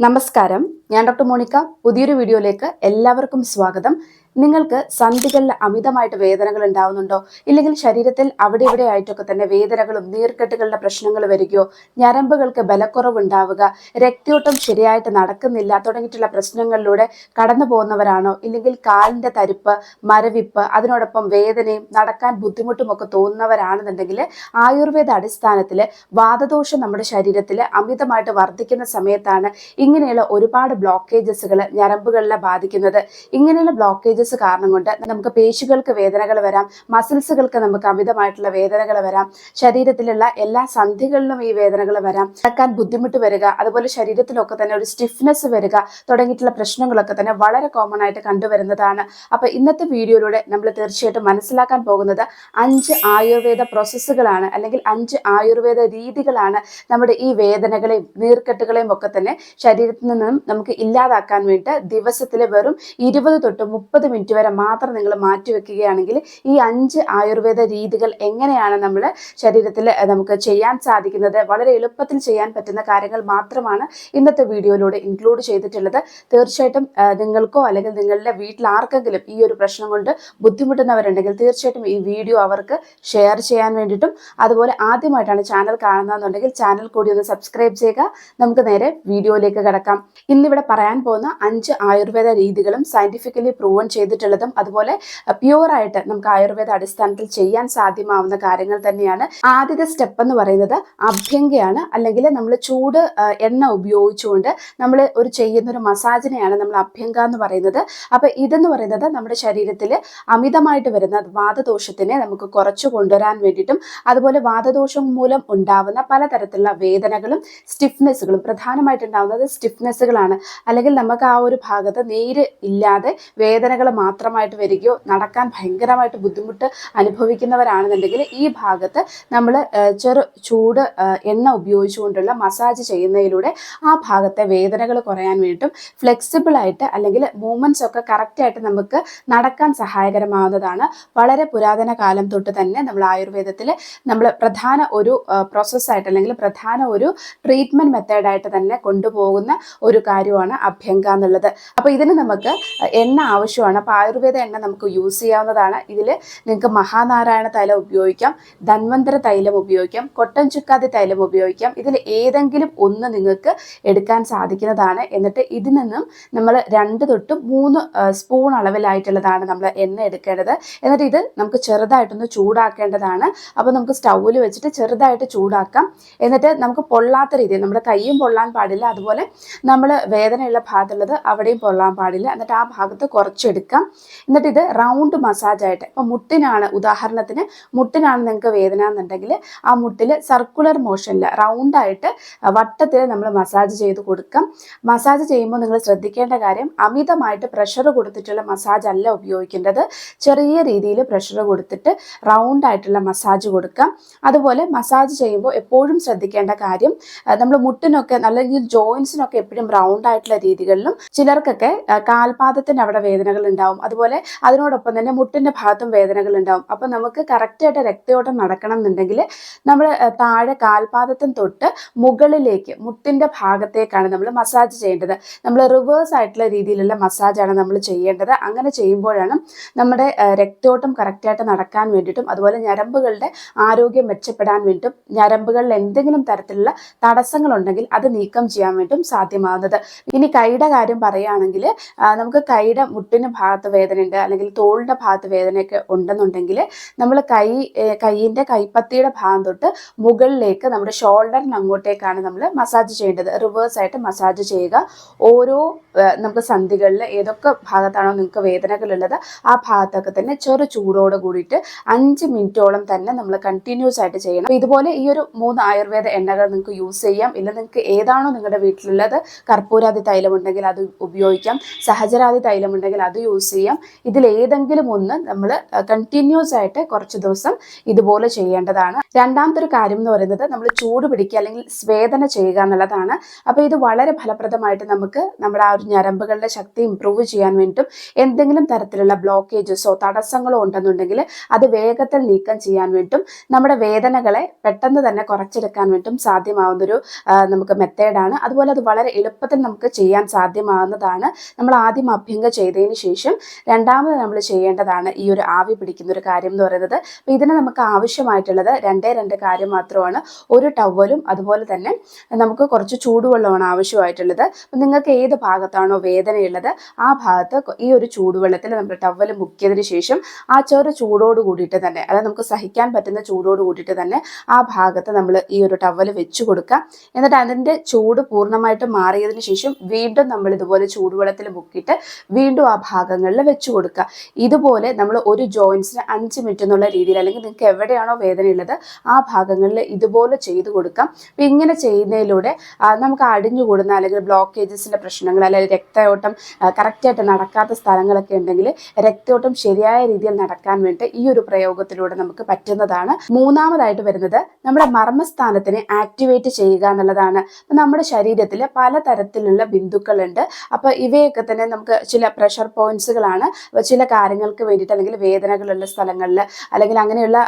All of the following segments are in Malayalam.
നമസ്കാരം. ഞാൻ ഡോക്ടർ മോണിക്ക പുതിയൊരു വീഡിയോയിലേക്ക് എല്ലാവർക്കും സ്വാഗതം. നിങ്ങൾക്ക് സന്ധികളിൽ അമിതമായിട്ട് വേദനകൾ ഉണ്ടാവുന്നുണ്ടോ? ഇല്ലെങ്കിൽ ശരീരത്തിൽ അവിടെ ഇവിടെ ആയിട്ടൊക്കെ തന്നെ വേദനകളും നീർക്കെട്ടുകളുടെ പ്രശ്നങ്ങൾ വരികയോ ഞരമ്പുകൾക്ക് ബലക്കുറവ് ഉണ്ടാവുക രക്തയോട്ടം ശരിയായിട്ട് നടക്കുന്നില്ല തുടങ്ങിയിട്ടുള്ള പ്രശ്നങ്ങളിലൂടെ കടന്നു പോകുന്നവരാണോ? ഇല്ലെങ്കിൽ കാലിന്റെ തരിപ്പ് മരവിപ്പ് അതിനോടൊപ്പം വേദനയും നടക്കാൻ ബുദ്ധിമുട്ടും ഒക്കെ തോന്നുന്നവരാണെന്നുണ്ടെങ്കിൽ ആയുർവേദ അടിസ്ഥാനത്തിൽ വാതദോഷം നമ്മുടെ ശരീരത്തിൽ അമിതമായിട്ട് വർദ്ധിക്കുന്ന സമയത്താണ് ഇങ്ങനെയുള്ള ഒരുപാട് ബ്ലോക്കേജസുകൾ ഞരമ്പുകളിലെ ബാധിക്കുന്നത്? ഇങ്ങനെയുള്ള ബ്ലോക്കേജസ് കാരണം കൊണ്ട് നമുക്ക് പേശികൾക്ക് വേദനകൾ വരാം മസിൽസുകൾക്ക് നമുക്ക് അമിതമായിട്ടുള്ള വേദനകൾ വരാം ശരീരത്തിലുള്ള എല്ലാ സന്ധികളിലും ഈ വേദനകൾ വരാം നടക്കാൻ ബുദ്ധിമുട്ട് വരിക അതുപോലെ ശരീരത്തിലൊക്കെ തന്നെ ഒരു സ്റ്റിഫ്നെസ് വരിക തുടങ്ങിയിട്ടുള്ള പ്രശ്നങ്ങളൊക്കെ തന്നെ വളരെ കോമൺ ആയിട്ട് കണ്ടുവരുന്നതാണ്. അപ്പൊ ഇന്നത്തെ വീഡിയോയിലൂടെ നമ്മൾ തീർച്ചയായിട്ടും മനസ്സിലാക്കാൻ പോകുന്നത് അഞ്ച് ആയുർവേദ പ്രോസസ്സുകളാണ് അല്ലെങ്കിൽ അഞ്ച് ആയുർവേദ രീതികളാണ് നമ്മുടെ ഈ വേദനകളെയും നീർക്കെട്ടുകളെയും ഒക്കെ തന്നെ ശരീരത്തിൽ നിന്നും ഇല്ലാതാക്കാൻ വേണ്ടിയിട്ട് ദിവസത്തിൽ വെറും ഇരുപത് തൊട്ട് മുപ്പത് മിനിറ്റ് വരെ മാത്രം നിങ്ങൾ മാറ്റിവെക്കുകയാണെങ്കിൽ ഈ അഞ്ച് ആയുർവേദ രീതികൾ എങ്ങനെയാണ് നമ്മൾ ശരീരത്തിൽ നമുക്ക് ചെയ്യാൻ സാധിക്കുന്നത് വളരെ എളുപ്പത്തിൽ ചെയ്യാൻ പറ്റുന്ന കാര്യങ്ങൾ മാത്രമാണ് ഇന്നത്തെ വീഡിയോയിലൂടെ ഇൻക്ലൂഡ് ചെയ്തിട്ടുള്ളത്. തീർച്ചയായിട്ടും നിങ്ങൾക്കോ അല്ലെങ്കിൽ നിങ്ങളുടെ വീട്ടിൽ ആർക്കെങ്കിലും ഈ ഒരു പ്രശ്നം കൊണ്ട് ബുദ്ധിമുട്ടുന്നവരുണ്ടെങ്കിൽ തീർച്ചയായിട്ടും ഈ വീഡിയോ അവർക്ക് ഷെയർ ചെയ്യാൻ വേണ്ടിയിട്ടും അതുപോലെ ആദ്യമായിട്ടാണ് ചാനൽ കാണുന്നതെന്നുണ്ടെങ്കിൽ ചാനൽ കൂടി ഒന്ന് സബ്സ്ക്രൈബ് ചെയ്യുക. നമുക്ക് നേരെ വീഡിയോയിലേക്ക് കിടക്കാം. ഇന്നിവിടെ പറയാൻ പോകുന്ന അഞ്ച് ആയുർവേദ രീതികളും സയന്റിഫിക്കലി പ്രൂവൺ ചെയ്തിട്ടുള്ളതും അതുപോലെ പ്യുവറായിട്ട് നമുക്ക് ആയുർവേദ അടിസ്ഥാനത്തിൽ ചെയ്യാൻ സാധ്യമാവുന്ന കാര്യങ്ങൾ തന്നെയാണ്. ആദ്യത്തെ സ്റ്റെപ്പ് എന്ന് പറയുന്നത് അഭ്യങ്കയാണ് അല്ലെങ്കിൽ നമ്മൾ ചൂട് എണ്ണ ഉപയോഗിച്ചുകൊണ്ട് നമ്മൾ ഒരു ചെയ്യുന്ന ഒരു മസാജിനെയാണ് നമ്മൾ അഭ്യങ്ക എന്ന് പറയുന്നത്. അപ്പൊ ഇതെന്ന് പറയുന്നത് നമ്മുടെ ശരീരത്തിൽ അമിതമായിട്ട് വരുന്ന വാതദോഷത്തിനെ നമുക്ക് കുറച്ചു കൊണ്ടുവരാൻ വേണ്ടിയിട്ടും അതുപോലെ വാതദോഷം മൂലം ഉണ്ടാവുന്ന പലതരത്തിലുള്ള വേദനകളും സ്റ്റിഫ്നെസ്സുകളും പ്രധാനമായിട്ടുണ്ടാവുന്നത് സ്റ്റിഫ്നെസ്സുകളാണ് അല്ലെങ്കിൽ നമുക്ക് ആ ഒരു ഭാഗത്ത് നേര് ഇല്ലാതെ വേദനകൾ മാത്രമായിട്ട് വരികയോ നടക്കാൻ ഭയങ്കരമായിട്ട് ബുദ്ധിമുട്ട് അനുഭവിക്കുന്നവരാണെന്നുണ്ടെങ്കിൽ ഈ ഭാഗത്ത് നമ്മൾ ചെറു ചൂട് എണ്ണ ഉപയോഗിച്ചുകൊണ്ടുള്ള മസാജ് ചെയ്യുന്നതിലൂടെ ആ ഭാഗത്തെ വേദനകൾ കുറയാൻ വേണ്ടിയിട്ടും ഫ്ലെക്സിബിൾ ആയിട്ട് അല്ലെങ്കിൽ മൂവ്മെന്റ്സ് ഒക്കെ കറക്റ്റ് ആയിട്ട് നമുക്ക് നടക്കാൻ സഹായകരമാവുന്നതാണ്. വളരെ പുരാതന കാലം തൊട്ട് തന്നെ നമ്മൾ ആയുർവേദത്തിൽ നമ്മൾ പ്രധാന ഒരു പ്രോസസ്സായിട്ട് അല്ലെങ്കിൽ പ്രധാന ഒരു ട്രീറ്റ്മെന്റ് മെത്തേഡായിട്ട് തന്നെ കൊണ്ടുപോകുന്ന ഒരു കാര്യമാണ് അഭ്യങ്ക എന്നുള്ളത്. അപ്പോൾ ഇതിന് നമുക്ക് എണ്ണ ആവശ്യമാണ്. അപ്പോൾ ആയുർവേദ എണ്ണ നമുക്ക് യൂസ് ചെയ്യാവുന്നതാണ്. ഇതിൽ നിങ്ങൾക്ക് മഹാനാരായണ തൈലം ഉപയോഗിക്കാം ധന്വന്തര തൈലം ഉപയോഗിക്കാം കൊട്ടൻ ചുക്കാതി തൈലം ഉപയോഗിക്കാം. ഇതിൽ ഏതെങ്കിലും ഒന്ന് നിങ്ങൾക്ക് എടുക്കാൻ സാധിക്കുന്നതാണ്. എന്നിട്ട് ഇതിൽ നിന്നും നമ്മൾ രണ്ട് തൊട്ട് മൂന്ന് സ്പൂൺ അളവിലായിട്ടുള്ളതാണ് നമ്മൾ എണ്ണ എടുക്കേണ്ടത്. എന്നിട്ട് ഇത് നമുക്ക് ചെറുതായിട്ടൊന്ന് ചൂടാക്കേണ്ടതാണ്. അപ്പോൾ നമുക്ക് സ്റ്റൗവിൽ വെച്ചിട്ട് ചെറുതായിട്ട് ചൂടാക്കാം. എന്നിട്ട് നമുക്ക് പൊള്ളാത്ത രീതിയിൽ നമ്മുടെ കൈയും പൊള്ളാൻ പാടില്ല. അതുപോലെ നമ്മൾ വേദനയുള്ള ഭാഗത്തുള്ളത് അവിടെയും പൊള്ളാൻ പാടില്ല. എന്നിട്ട് ആ ഭാഗത്ത് കുറച്ചെടുക്കാം. എന്നിട്ട് ഇത് റൗണ്ട് മസാജായിട്ട് ഇപ്പം മുട്ടിനാണ് ഉദാഹരണത്തിന് മുട്ടിനാണ് നിങ്ങൾക്ക് വേദന എന്നുണ്ടെങ്കിൽ ആ മുട്ടിൽ സർക്കുലർ മോഷനിൽ റൗണ്ടായിട്ട് വട്ടത്തിൽ നമ്മൾ മസാജ് ചെയ്ത് കൊടുക്കാം. മസാജ് ചെയ്യുമ്പോൾ നിങ്ങൾ ശ്രദ്ധിക്കേണ്ട കാര്യം അമിതമായിട്ട് പ്രഷർ കൊടുത്തിട്ടുള്ള മസാജ് അല്ല ഉപയോഗിക്കേണ്ടത്. ചെറിയ രീതിയിൽ പ്രഷർ കൊടുത്തിട്ട് റൗണ്ട് ആയിട്ടുള്ള മസാജ് കൊടുക്കാം. അതുപോലെ മസാജ് ചെയ്യുമ്പോൾ എപ്പോഴും ശ്രദ്ധിക്കേണ്ട കാര്യം നമ്മൾ മുട്ടിനൊക്കെ അല്ലെങ്കിൽ ജോയിൻസിനൊക്കെ എപ്പോഴും റൗണ്ട് ആയിട്ടുള്ള രീതികളിലും ചിലർക്കൊക്കെ കാൽപാദത്തിന് അവിടെ വേദനകൾ ഉണ്ടാവും. അതുപോലെ അതിനോടൊപ്പം തന്നെ മുട്ടിന്റെ ഭാഗത്തും വേദനകൾ ഉണ്ടാവും. അപ്പം നമുക്ക് കറക്റ്റായിട്ട് രക്തയോട്ടം നടക്കണം എന്നുണ്ടെങ്കിൽ നമ്മൾ താഴെ കാൽപാദത്തിന് തൊട്ട് മുകളിലേക്ക് മുട്ടിന്റെ ഭാഗത്തേക്കാണ് നമ്മൾ മസാജ് ചെയ്യേണ്ടത്. നമ്മൾ റിവേഴ്സ് ആയിട്ടുള്ള രീതിയിലുള്ള മസാജാണ് നമ്മൾ ചെയ്യേണ്ടത്. അങ്ങനെ ചെയ്യുമ്പോഴാണ് നമ്മുടെ രക്തയോട്ടം കറക്റ്റായിട്ട് നടക്കാൻ വേണ്ടിയിട്ടും അതുപോലെ ഞരമ്പുകളുടെ ആരോഗ്യം മെച്ചപ്പെടാൻ വേണ്ടിയിട്ടും ഞരമ്പുകളിൽ എന്തെങ്കിലും തരത്തിലുള്ള തടസ്സങ്ങളുണ്ടെങ്കിൽ അത് നീക്കം ചെയ്യാൻ വേണ്ടിയിട്ടും സാധ്യമാവുന്നത് ഇനി കൈയുടെ കാര്യം പറയുകയാണെങ്കിൽ നമുക്ക് കൈയുടെ മുട്ടിന് ഭാഗത്ത് വേദനയുണ്ട് അല്ലെങ്കിൽ തോളിന്റെ ഭാഗത്ത് വേദനയൊക്കെ ഉണ്ടെന്നുണ്ടെങ്കിൽ നമ്മൾ കൈ കൈയിന്റെ കൈപ്പത്തിയുടെ ഭാഗം തൊട്ട് മുകളിലേക്ക് നമ്മുടെ ഷോൾഡറിന് അങ്ങോട്ടേക്കാണ് നമ്മൾ മസാജ് ചെയ്യേണ്ടത്. റിവേഴ്സ് ആയിട്ട് മസാജ് ചെയ്യുക. ഓരോ നമുക്ക് സന്ധികളിൽ ഏതൊക്കെ ഭാഗത്താണോ നിങ്ങൾക്ക് വേദനകളുള്ളത് ആ ഭാഗത്തൊക്കെ തന്നെ ചെറു ചൂടോട് കൂടിയിട്ട് അഞ്ച് മിനിറ്റോളം തന്നെ നമ്മൾ കണ്ടിന്യൂസ് ആയിട്ട് ചെയ്യണം. ഇതുപോലെ ഈ ഒരു മൂന്ന് ആയുർവേദ എണ്ണകൾ നിങ്ങൾക്ക് യൂസ് ചെയ്യാം. ഇല്ല നിങ്ങൾക്ക് ഏതാണോ നിങ്ങളുടെ വീട്ടിലുള്ളത് കർപ്പൂരാതി തൈലമുണ്ടെങ്കിൽ അത് ഉപയോഗിക്കാം. സഹജരാതി തൈലമുണ്ടെങ്കിൽ അത് യൂസ് ചെയ്യാം. ഇതിൽ ഏതെങ്കിലും ഒന്ന് നമ്മൾ കണ്ടിന്യൂസ് ആയിട്ട് കുറച്ച് ദിവസം ഇതുപോലെ ചെയ്യേണ്ടതാണ്. രണ്ടാമത്തെ ഒരു കാര്യം എന്ന് പറയുന്നത് നമ്മൾ ചൂട് പിടിക്കുക അല്ലെങ്കിൽ സ്വേദന ചെയ്യുക എന്നുള്ളതാണ്. അപ്പോൾ ഇത് വളരെ ഫലപ്രദമായിട്ട് നമുക്ക് നമ്മുടെ ആ ഒരു ഞരമ്പുകളുടെ ശക്തി ഇമ്പ്രൂവ് ചെയ്യാൻ വേണ്ടിയിട്ടും എന്തെങ്കിലും തരത്തിലുള്ള ബ്ലോക്കേജസോ തടസ്സങ്ങളോ ഉണ്ടെന്നുണ്ടെങ്കിൽ അത് വേഗത്തിൽ നീക്കം ചെയ്യാൻ വേണ്ടിയിട്ടും നമ്മുടെ വേദനകളെ പെട്ടെന്ന് തന്നെ കുറച്ചെടുക്കാൻ വേണ്ടിയിട്ടും സാധ്യമാവുന്നൊരു നമുക്ക് മെത്തേഡാണ് അതുപോലെ അത് വളരെ എളുപ്പത്തിൽ നമുക്ക് നമുക്ക് ചെയ്യാൻ സാധ്യമാകുന്നതാണ് നമ്മൾ ആദ്യം അഭ്യംഗ ചെയ്തതിന് ശേഷം രണ്ടാമത് നമ്മൾ ചെയ്യേണ്ടതാണ് ഈ ഒരു ആവി പിടിക്കുന്ന ഒരു കാര്യം എന്ന് പറയുന്നത്. അപ്പോൾ ഇതിന് നമുക്ക് ആവശ്യമായിട്ടുള്ളത് രണ്ടേ രണ്ട് കാര്യം മാത്രമാണ്. ഒരു ടവലും അതുപോലെ തന്നെ നമുക്ക് കുറച്ച് ചൂടുവെള്ളമാണ് ആവശ്യമായിട്ടുള്ളത്. അപ്പം നിങ്ങൾക്ക് ഏത് ഭാഗത്താണോ വേദനയുള്ളത് ആ ഭാഗത്ത് ഈ ഒരു ചൂടുവെള്ളത്തിൽ നമ്മൾ ടവൽ മുക്കിയതിന് ശേഷം ആ ചെറു ചൂടോട് കൂടിയിട്ട് തന്നെ അതായത് നമുക്ക് സഹിക്കാൻ പറ്റുന്ന ചൂടോട് കൂടിയിട്ട് തന്നെ ആ ഭാഗത്ത് നമ്മൾ ഈ ഒരു ടവൽ വെച്ച് കൊടുക്കുക. എന്നിട്ട് അതിന്റെ ചൂട് പൂർണമായിട്ട് മാറിയതിന് ശേഷം വീണ്ടും നമ്മൾ ഇതുപോലെ ചൂടുവെള്ളത്തിൽ മുക്കിയിട്ട് വീണ്ടും ആ ഭാഗങ്ങളിൽ വെച്ച് കൊടുക്കുക. ഇതുപോലെ നമ്മൾ ഒരു ജോയിൻസിന് അഞ്ച് മിനിറ്റ് എന്നുള്ള രീതിയിൽ അല്ലെങ്കിൽ നിങ്ങൾക്ക് എവിടെയാണോ വേദനയുള്ളത് ആ ഭാഗങ്ങളിൽ ഇതുപോലെ ചെയ്തു കൊടുക്കാം. അപ്പം ഇങ്ങനെ ചെയ്യുന്നതിലൂടെ നമുക്ക് അടിഞ്ഞുകൂടുന്ന അല്ലെങ്കിൽ ബ്ലോക്കേജസിന്റെ പ്രശ്നങ്ങൾ അല്ലെങ്കിൽ രക്തയോട്ടം കറക്റ്റായിട്ട് നടക്കാത്ത സ്ഥലങ്ങളൊക്കെ ഉണ്ടെങ്കിൽ രക്തയോട്ടം ശരിയായ രീതിയിൽ നടക്കാൻ വേണ്ടി ഈ ഒരു പ്രയോഗത്തിലൂടെ നമുക്ക് പറ്റുന്നതാണ്. മൂന്നാമതായിട്ട് വരുന്നത് നമ്മുടെ മർമ്മസ്ഥാനത്തിനെ ആക്ടിവേറ്റ് ചെയ്യുക എന്നുള്ളതാണ്. നമ്മുടെ ശരീരത്തിൽ പലതരത്തിലുള്ള ബിന്ദുക്കളുണ്ട്. അപ്പോൾ ഇവയൊക്കെ തന്നെ നമുക്ക് ചില പ്രഷർ പോയിന്റ്സുകളാണ് ചില കാര്യങ്ങൾക്ക് വേണ്ടിയിട്ട് അല്ലെങ്കിൽ വേദനകളുള്ള സ്ഥലങ്ങളിൽ അല്ലെങ്കിൽ അങ്ങനെയുള്ള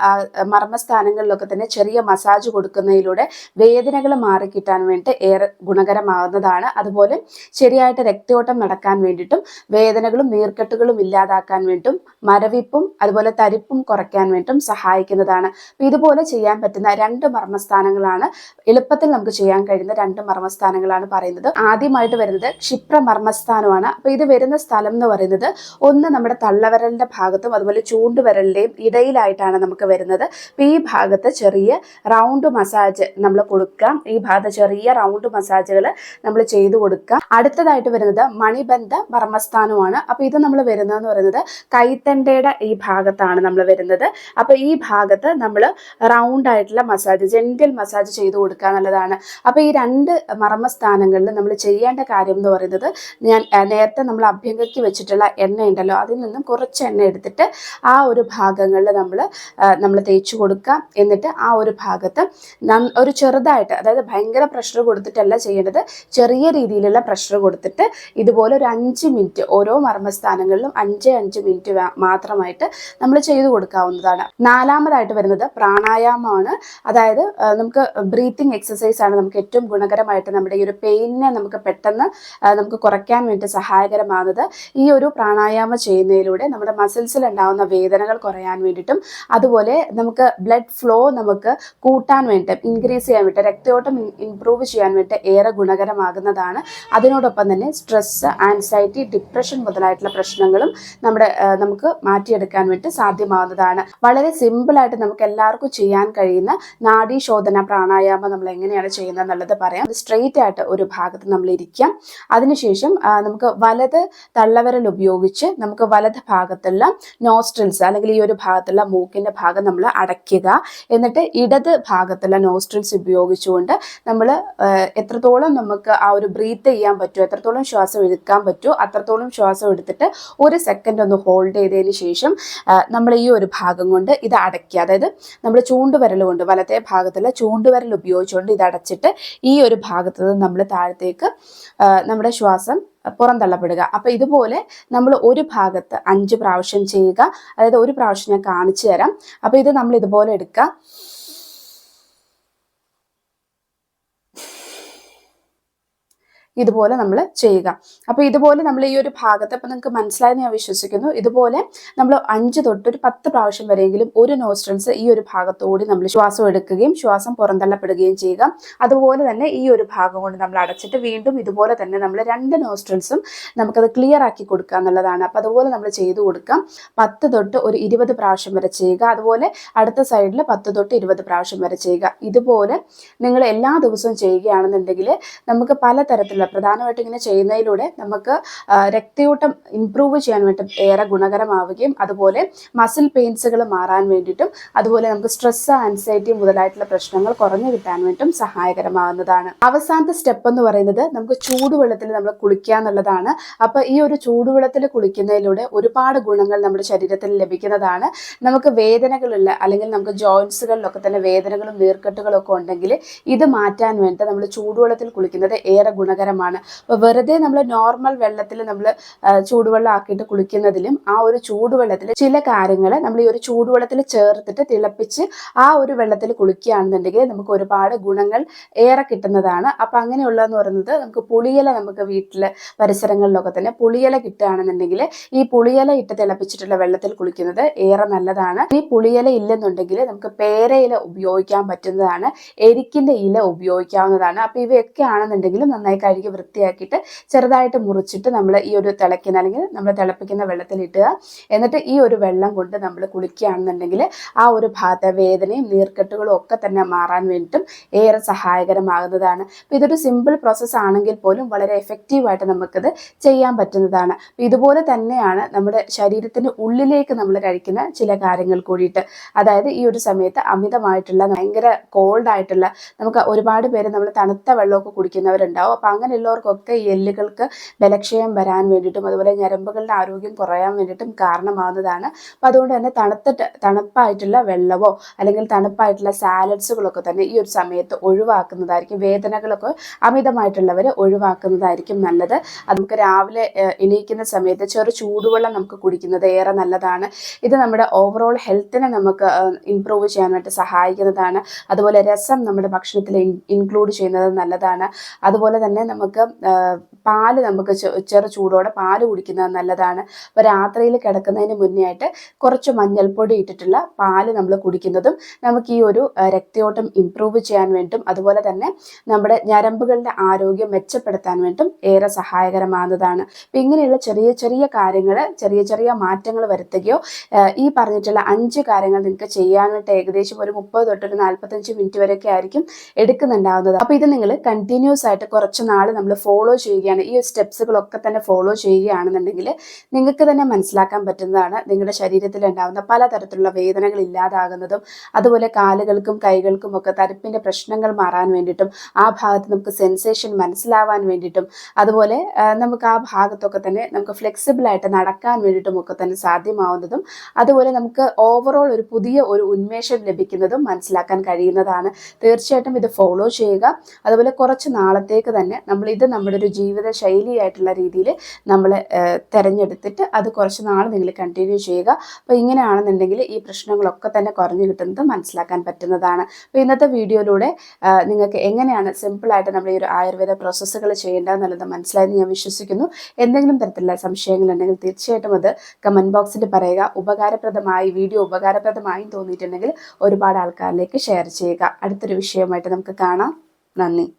മർമ്മസ്ഥാനങ്ങളിലൊക്കെ തന്നെ ചെറിയ മസാജ് കൊടുക്കുന്നതിലൂടെ വേദനകൾ മാറിക്കിട്ടാൻ വേണ്ടി ഏറെ ഗുണകരമാകുന്നതാണ്. അതുപോലെ ശരിയായിട്ട് രക്തയോട്ടം നടക്കാൻ വേണ്ടിയിട്ടും വേദനകളും നീർക്കെട്ടുകളും ഇല്ലാതാക്കാൻ വേണ്ടിയിട്ടും മരവിപ്പും അതുപോലെ തരിപ്പും കുറയ്ക്കാൻ വേണ്ടിയിട്ടും സഹായിക്കുന്നതാണ്. ഇതുപോലെ ചെയ്യാൻ പറ്റുന്ന രണ്ട് മർമ്മസ്ഥാനങ്ങളാണ്. എളുപ്പത്തിൽ നമുക്ക് ചെയ്യാൻ കഴിയുന്ന രണ്ട് മർമ്മസ്ഥാനങ്ങളാണ് പറയുന്നത്. ആദ്യമായിട്ട് വരുന്നത് ക്ഷിപ്ര മർമ്മസ്ഥാനമാണ് അപ്പോൾ ഇത് വരുന്ന സ്ഥലം എന്ന് പറയുന്നത് ഒന്ന് നമ്മുടെ തള്ളവിരലിന്റെ ഭാഗത്തും അതുപോലെ ചൂണ്ടുവരലിന്റെയും ഇടയിലായിട്ടാണ് നമുക്ക് വരുന്നത്. അപ്പോൾ ഈ ഭാഗത്ത് ചെറിയ റൗണ്ട് മസാജ് നമ്മൾ കൊടുക്കാം. ഈ ഭാഗത്ത് ചെറിയ റൗണ്ട് മസാജുകൾ നമ്മൾ ചെയ്തു കൊടുക്കാം. അടുത്തതായിട്ട് വരുന്നത് മണിബന്ധ മർമ്മസ്ഥാനമാണ് അപ്പോൾ ഇത് നമ്മൾ വരുന്നതെന്ന് പറയുന്നത് കൈത്തണ്ടയുടെ ഈ ഭാഗത്താണ് നമ്മൾ വരുന്നത്. അപ്പോൾ ഈ ഭാഗത്ത് നമ്മൾ റൗണ്ട് ആയിട്ടുള്ള മസാജ് ജെന്റിൽ മസാജ് ചെയ്തു കൊടുക്കുക എന്നുള്ളതാണ് അപ്പോൾ ഈ രണ്ട് മർമ്മസ്ഥാനങ്ങളിൽ നമ്മൾ ചെയ്യേണ്ട കാര്യം എന്ന് പറയുന്നത് ഞാൻ നേരത്തെ നമ്മൾ അഭ്യംഗയ്ക്ക് വെച്ചിട്ടുള്ള എണ്ണ ഉണ്ടല്ലോ അതിൽ നിന്നും കുറച്ച് എണ്ണ എടുത്തിട്ട് ആ ഒരു ഭാഗങ്ങളിൽ നമ്മൾ നമ്മൾ തേച്ച് കൊടുക്കുക. എന്നിട്ട് ആ ഒരു ഭാഗത്ത് ഒരു ചെറുതായിട്ട് അതായത് ഭയങ്കര പ്രഷർ കൊടുത്തിട്ടല്ല ചെയ്യേണ്ടത് ചെറിയ രീതിയിലുള്ള പ്രഷർ കൊടുത്തിട്ട് ഇതുപോലെ ഒരു അഞ്ച് മിനിറ്റ് ഓരോ മർമ്മസ്ഥാനങ്ങളിലും അഞ്ച് അഞ്ച് മിനിറ്റ് മാത്രമായിട്ട് നമ്മൾ ചെയ്തു കൊടുക്കാവുന്നതാണ്. നാലാമതായിട്ട് വരുന്നത് പ്രാണായാമമാണ്. അതായത് നമുക്ക് ബ്രീത്തിങ് എക്സസൈസ് ആണ് നമുക്ക് ഏറ്റവും ഗുണകരമായിട്ട് നമ്മുടെ ഈ ഒരു പെയിനെ നമുക്ക് പെട്ടെന്ന് നമുക്ക് കുറയ്ക്കാൻ വേണ്ടി സഹായകരമാകുന്നത് ഈ ഒരു പ്രാണായാമം ചെയ്യുന്നതിലൂടെ നമ്മുടെ മസിൽസിൽ ഉണ്ടാകുന്ന വേദനകൾ കുറയാൻ വേണ്ടിയിട്ടും അതുപോലെ നമുക്ക് ബ്ലഡ് ഫ്ലോ നമുക്ക് കൂട്ടാൻ വേണ്ടി ഇൻക്രീസ് ചെയ്യാൻ വേണ്ടി രക്തയോട്ടം ഇംപ്രൂവ് ചെയ്യാൻ വേണ്ടി ഏറെ ഗുണകരമാകുന്നതാണ്. അതിനോടൊപ്പം തന്നെ സ്ട്രെസ് ആൻസൈറ്റി ഡിപ്രഷൻ മുതലായിട്ടുള്ള പ്രശ്നങ്ങളും നമ്മുടെ നമുക്ക് മാറ്റിയെടുക്കാൻ വേണ്ടി സാധ്യമാകുന്നതാണ്. വളരെ സിമ്പിളായിട്ട് നമുക്ക് എല്ലാവർക്കും ചെയ്യാൻ കഴിയുന്ന നാഡീശോധന പ്രാണായാമം നമ്മൾ എങ്ങനെയാണ് ചെയ്യുന്നത് എന്നുള്ളത് പറയാം സ്ട്രെയിറ്റ് ആയിട്ട് ഒരു ഭാഗത്ത് നമ്മൾ ഇരിക്കാം. അതിനുശേഷം നമുക്ക് വലത് തള്ളവരൽ ഉപയോഗിച്ച് നമുക്ക് വലത് ഭാഗത്തുള്ള നോസ്ട്രിൽസ് അല്ലെങ്കിൽ ഈ ഒരു ഭാഗത്തുള്ള മൂക്കിന്റെ ഭാഗം നമ്മൾ അടയ്ക്കുക. എന്നിട്ട് ഇടത് ഭാഗത്തുള്ള നോസ്ട്രിൽസ് ഉപയോഗിച്ചുകൊണ്ട് നമ്മൾ എത്രത്തോളം നമുക്ക് ആ ഒരു ബ്രീത്ത് ചെയ്യാൻ പറ്റുമോ എത്രത്തോളം ശ്വാസം എടുക്കാൻ പറ്റുമോ അത്രത്തോളം ശ്വാസം എടുത്തിട്ട് ഒരു സെക്കൻഡ് ഒന്ന് ഹോൾഡ് ചെയ്തതിന് ശേഷം നമ്മൾ ഈ ഒരു ഭാഗം കൊണ്ട് ഇത് അടയ്ക്കുക. അതായത് നമ്മൾ ചൂണ്ടുവരൽ കൊണ്ട് വലത്തെ ഭാഗത്തുള്ള ചൂണ്ടുവരൽ ഉപയോഗിച്ചുകൊണ്ട് ഇത് അടച്ചിട്ട് ഈ ഒരു ഭാഗത്ത് നമ്മൾ താഴത്തേക്ക് നമ്മുടെ ശ്വാസം പുറന്തള്ളപ്പെടുക. അപ്പോൾ ഇതുപോലെ നമ്മൾ ഒരു ഭാഗത്ത് അഞ്ച് പ്രാവശ്യം ചെയ്യുക. അതായത് ഒരു പ്രാവശ്യം ഞാൻ കാണിച്ചു തരാം. അപ്പോൾ ഇത് നമ്മൾ ഇതുപോലെ എടുക്കുക. ഇതുപോലെ നമ്മൾ ചെയ്യുക. അപ്പോൾ ഇതുപോലെ നമ്മൾ ഈ ഒരു ഭാഗത്ത് അപ്പോൾ നിങ്ങൾക്ക് മനസ്സിലായെന്ന് ഞാൻ വിശ്വസിക്കുന്നു. ഇതുപോലെ നമ്മൾ അഞ്ച് തൊട്ട് ഒരു പത്ത് പ്രാവശ്യം വരെയെങ്കിലും ഒരു നോസ്ട്രൽസ് ഈ ഒരു ഭാഗത്തോടി നമ്മൾ ശ്വാസം എടുക്കുകയും ശ്വാസം പുറന്തള്ളപ്പെടുകയും ചെയ്യുക. അതുപോലെ തന്നെ ഈ ഒരു ഭാഗം കൊണ്ട് നമ്മൾ അടച്ചിട്ട് വീണ്ടും ഇതുപോലെ തന്നെ നമ്മൾ രണ്ട് നോസ്ട്രൽസും നമുക്കത് ക്ലിയർ ആക്കി കൊടുക്കുക എന്നുള്ളതാണ്. അപ്പോൾ അതുപോലെ നമ്മൾ ചെയ്തു കൊടുക്കാം. പത്ത് തൊട്ട് ഒരു ഇരുപത് പ്രാവശ്യം വരെ ചെയ്യുക. അതുപോലെ അടുത്ത സൈഡിൽ പത്ത് തൊട്ട് ഇരുപത് പ്രാവശ്യം വരെ ചെയ്യുക. ഇതുപോലെ നിങ്ങൾ എല്ലാ ദിവസവും ചെയ്യുകയാണെന്നുണ്ടെങ്കിൽ നമുക്ക് പലതരത്തിലുള്ള പ്രധാനമായിട്ടും ഇങ്ങനെ ചെയ്യുന്നതിലൂടെ നമുക്ക് രക്തയോട്ടം ഇംപ്രൂവ് ചെയ്യാൻ വേണ്ടി ഏറെ ഗുണകരമാവുകയും അതുപോലെ മസിൽ പെയിൻസുകൾ മാറാൻ വേണ്ടിയിട്ടും അതുപോലെ നമുക്ക് സ്ട്രെസ് ആൻസൈറ്റി മുതലായിട്ടുള്ള പ്രശ്നങ്ങൾ കുറഞ്ഞു കിട്ടാൻ വേണ്ടിയിട്ടും സഹായകരമാകുന്നതാണ് അവസാനത്തെ സ്റ്റെപ്പ് എന്ന് പറയുന്നത് നമുക്ക് ചൂടുവെള്ളത്തിൽ നമ്മൾ കുളിക്കുക എന്നുള്ളതാണ്. അപ്പോൾ ഈ ഒരു ചൂടുവെള്ളത്തിൽ കുളിക്കുന്നതിലൂടെ ഒരുപാട് ഗുണങ്ങൾ നമ്മുടെ ശരീരത്തിൽ ലഭിക്കുന്നതാണ്. നമുക്ക് വേദനകളുള്ള അല്ലെങ്കിൽ നമുക്ക് ജോയിൻസുകളിലൊക്കെ തന്നെ വേദനകളും നീർക്കെട്ടുകളൊക്കെ ഉണ്ടെങ്കിൽ ഇത് മാറ്റാൻ വേണ്ടി നമ്മൾ ചൂടുവെള്ളത്തിൽ കുളിക്കുന്നത് ഏറെ ഗുണകരമാണ് സഹായകരമാണ് അപ്പോൾ വെറുതെ നമ്മൾ നോർമൽ വെള്ളത്തിൽ നമ്മൾ ചൂടുവെള്ളം ആക്കിയിട്ട് കുളിക്കുന്നതിലും ആ ഒരു ചൂടുവെള്ളത്തിൽ ചില കാര്യങ്ങൾ നമ്മൾ ഈ ഒരു ചൂടുവെള്ളത്തിൽ ചേർത്തിട്ട് തിളപ്പിച്ച് ആ ഒരു വെള്ളത്തിൽ കുളിക്കുകയാണെന്നുണ്ടെങ്കിൽ നമുക്ക് ഒരുപാട് ഗുണങ്ങൾ ഏറെ കിട്ടുന്നതാണ്. അപ്പം അങ്ങനെയുള്ളതെന്ന് പറയുന്നത് നമുക്ക് പുളിയില നമുക്ക് വീട്ടിൽ പരിസരങ്ങളിലൊക്കെ തന്നെ പുളിയില കിട്ടുകയാണെന്നുണ്ടെങ്കിൽ ഈ പുളിയില ഇട്ട് തിളപ്പിച്ചിട്ടുള്ള വെള്ളത്തിൽ കുളിക്കുന്നത് ഏറെ നല്ലതാണ്. ഈ പുളിയില ഇല്ലെന്നുണ്ടെങ്കിൽ നമുക്ക് പേരയില ഉപയോഗിക്കാൻ പറ്റുന്നതാണ്. എരിക്കിന്റെ ഇല ഉപയോഗിക്കാവുന്നതാണ്. അപ്പോൾ ഇവയൊക്കെ ആണെന്നുണ്ടെങ്കിലും നന്നായി കഴുകി വൃത്തിയാക്കിയിട്ട് ചെറുതായിട്ട് മുറിച്ചിട്ട് നമ്മൾ ഈ ഒരു തിളയ്ക്കുന്ന അല്ലെങ്കിൽ നമ്മൾ തിളപ്പിക്കുന്ന വെള്ളത്തിൽ ഇട്ടുക എന്നിട്ട് ഈ ഒരു വെള്ളം കൊണ്ട് നമ്മൾ കുളിക്കുകയാണെന്നുണ്ടെങ്കിൽ ആ ഒരു ഭാഗത്തെ വേദനയും നീർക്കെട്ടുകളും ഒക്കെ തന്നെ മാറാൻ വേണ്ടിയിട്ടും ഏറെ സഹായകരമാകുന്നതാണ്. അപ്പോൾ ഇതൊരു സിമ്പിൾ പ്രോസസ്സ് ആണെങ്കിൽ പോലും വളരെ എഫക്റ്റീവായിട്ട് നമുക്കിത് ചെയ്യാൻ പറ്റുന്നതാണ്. ഇതുപോലെ തന്നെയാണ് നമ്മുടെ ശരീരത്തിന്റെ ഉള്ളിലേക്ക് നമ്മൾ കഴിക്കുന്ന ചില കാര്യങ്ങൾ കൂടിയിട്ട്. അതായത് ഈ ഒരു സമയത്ത് അമിതമായിട്ടുള്ള ഭയങ്കര കോൾഡ് ആയിട്ടുള്ള നമുക്ക് ഒരുപാട് പേര് നമ്മൾ തണുത്ത വെള്ളമൊക്കെ കുടിക്കുന്നവരുണ്ടാവും. അപ്പോൾ അങ്ങനെയുള്ളവർക്കൊക്കെ ഈ എല്ലുകൾക്ക് ബലക്ഷയം വരാൻ വേണ്ടിയിട്ടും അതുപോലെ ഞരമ്പുകളുടെ ആരോഗ്യം കുറയാൻ വേണ്ടിയിട്ടും കാരണമാകുന്നതാണ് അപ്പോൾ അതുകൊണ്ട് തന്നെ തണുത്തിട്ട് തണുപ്പായിട്ടുള്ള വെള്ളമോ അല്ലെങ്കിൽ തണുപ്പായിട്ടുള്ള സാലഡ്സുകളൊക്കെ തന്നെ ഈ ഒരു സമയത്ത് ഒഴിവാക്കുന്നതായിരിക്കും. വേദനകളൊക്കെ അമിതമായിട്ടുള്ളവർ ഒഴിവാക്കുന്നതായിരിക്കും നല്ലത്. അത് നമുക്ക് രാവിലെ എണീക്കുന്ന സമയത്ത് ചെറു ചൂടുവെള്ളം നമുക്ക് കുടിക്കുന്നത് ഏറെ നല്ലതാണ്. ഇത് നമ്മുടെ ഓവറോൾ ഹെൽത്തിനെ നമുക്ക് ഇമ്പ്രൂവ് ചെയ്യാനായിട്ട് സഹായിക്കുന്നതാണ്. അതുപോലെ രസം നമ്മുടെ ഭക്ഷണത്തിൽ ഇൻക്ലൂഡ് ചെയ്യുന്നത് നല്ലതാണ്. അതുപോലെ തന്നെ നമുക്ക് ആ, പാൽ നമുക്ക് ചെറു ചൂടോടെ പാൽ കുടിക്കുന്നത് നല്ലതാണ്. അപ്പോൾ രാത്രിയിൽ കിടക്കുന്നതിന് മുന്നേ ആയിട്ട് കുറച്ച് മഞ്ഞൾപ്പൊടി ഇട്ടിട്ടുള്ള പാൽ നമ്മൾ കുടിക്കുന്നതും നമുക്ക് ഈ ഒരു രക്തയോട്ടം ഇംപ്രൂവ് ചെയ്യാൻ വേണ്ടിയിട്ടും അതുപോലെ തന്നെ നമ്മുടെ ഞരമ്പുകളുടെ ആരോഗ്യം മെച്ചപ്പെടുത്താൻ വേണ്ടിയിട്ടും ഏറെ സഹായകരമാകുന്നതാണ്. അപ്പം ഇങ്ങനെയുള്ള ചെറിയ ചെറിയ കാര്യങ്ങൾ ചെറിയ ചെറിയ മാറ്റങ്ങൾ വരുത്തുകയോ ഈ പറഞ്ഞിട്ടുള്ള അഞ്ച് കാര്യങ്ങൾ നിങ്ങൾക്ക് ചെയ്യാനായിട്ട് ഏകദേശം ഒരു മുപ്പത് തൊട്ടൊരു നാൽപ്പത്തഞ്ച് മിനിറ്റ് വരെയൊക്കെ ആയിരിക്കും എടുക്കുന്നുണ്ടാവുന്നത്. അപ്പോൾ ഇത് നിങ്ങൾ കണ്ടിന്യൂസ് ആയിട്ട് കുറച്ച് നാൾ നമ്മൾ ഫോളോ ചെയ്യുകയാണ് ഈ സ്റ്റെപ്സുകളൊക്കെ തന്നെ ഫോളോ ചെയ്യുകയാണെന്നുണ്ടെങ്കിൽ നിങ്ങൾക്ക് തന്നെ മനസ്സിലാക്കാൻ പറ്റുന്നതാണ് നിങ്ങളുടെ ശരീരത്തിൽ ഉണ്ടാകുന്ന പലതരത്തിലുള്ള വേദനകൾ ഇല്ലാതാകുന്നതും അതുപോലെ കാലുകൾക്കും കൈകൾക്കും ഒക്കെ തരിപ്പിന്റെ പ്രശ്നങ്ങൾ മാറാൻ വേണ്ടിയിട്ടും ആ ഭാഗത്ത് നമുക്ക് സെൻസേഷൻ മനസ്സിലാവാൻ വേണ്ടിയിട്ടും അതുപോലെ നമുക്ക് ആ ഭാഗത്തൊക്കെ തന്നെ നമുക്ക് ഫ്ലെക്സിബിൾ ആയിട്ട് നടക്കാൻ വേണ്ടിയിട്ടും ഒക്കെ തന്നെ സാധ്യമാവുന്നതും അതുപോലെ നമുക്ക് ഓവറോൾ ഒരു പുതിയ ഒരു ഉന്മേഷം ലഭിക്കുന്നതും മനസ്സിലാക്കാൻ കഴിയുന്നതാണ്. തീർച്ചയായിട്ടും ഇത് ഫോളോ ചെയ്യുക. അതുപോലെ കുറച്ച് നാളത്തേക്ക് തന്നെ നമ്മൾ ഇത് നമ്മുടെ ഒരു ജീവിത ശൈലിയായിട്ടുള്ള രീതിയിൽ നമ്മൾ തിരഞ്ഞെടുത്തിട്ട് അത് കുറച്ച് നാൾ നിങ്ങൾ കണ്ടിന്യൂ ചെയ്യുക. അപ്പോൾ ഇങ്ങനെയാണെന്നുണ്ടെങ്കിൽ ഈ പ്രശ്നങ്ങളൊക്കെ തന്നെ കുറഞ്ഞു കിട്ടുന്നത് മനസ്സിലാക്കാൻ പറ്റുന്നതാണ്. അപ്പോൾ ഇന്നത്തെ വീഡിയോയിലൂടെ നിങ്ങൾക്ക് എങ്ങനെയാണ് സിമ്പിളായിട്ട് നമ്മൾ ഈ ഒരു ആയുർവേദ പ്രോസസ്സുകൾ ചെയ്യേണ്ടതെന്നുള്ളത് മനസ്സിലായെന്ന് ഞാൻ വിശ്വസിക്കുന്നു. എന്തെങ്കിലും തരത്തിലുള്ള സംശയങ്ങളുണ്ടെങ്കിൽ തീർച്ചയായിട്ടും അത് കമന്റ് ബോക്സിൽ പറയുക. ഉപകാരപ്രദമായി വീഡിയോ ഉപകാരപ്രദമായി തോന്നിയിട്ടുണ്ടെങ്കിൽ ഒരുപാട് ആൾക്കാരിലേക്ക് ഷെയർ ചെയ്യുക. അടുത്തൊരു വിഷയമായിട്ട് നമുക്ക് കാണാം. നന്ദി.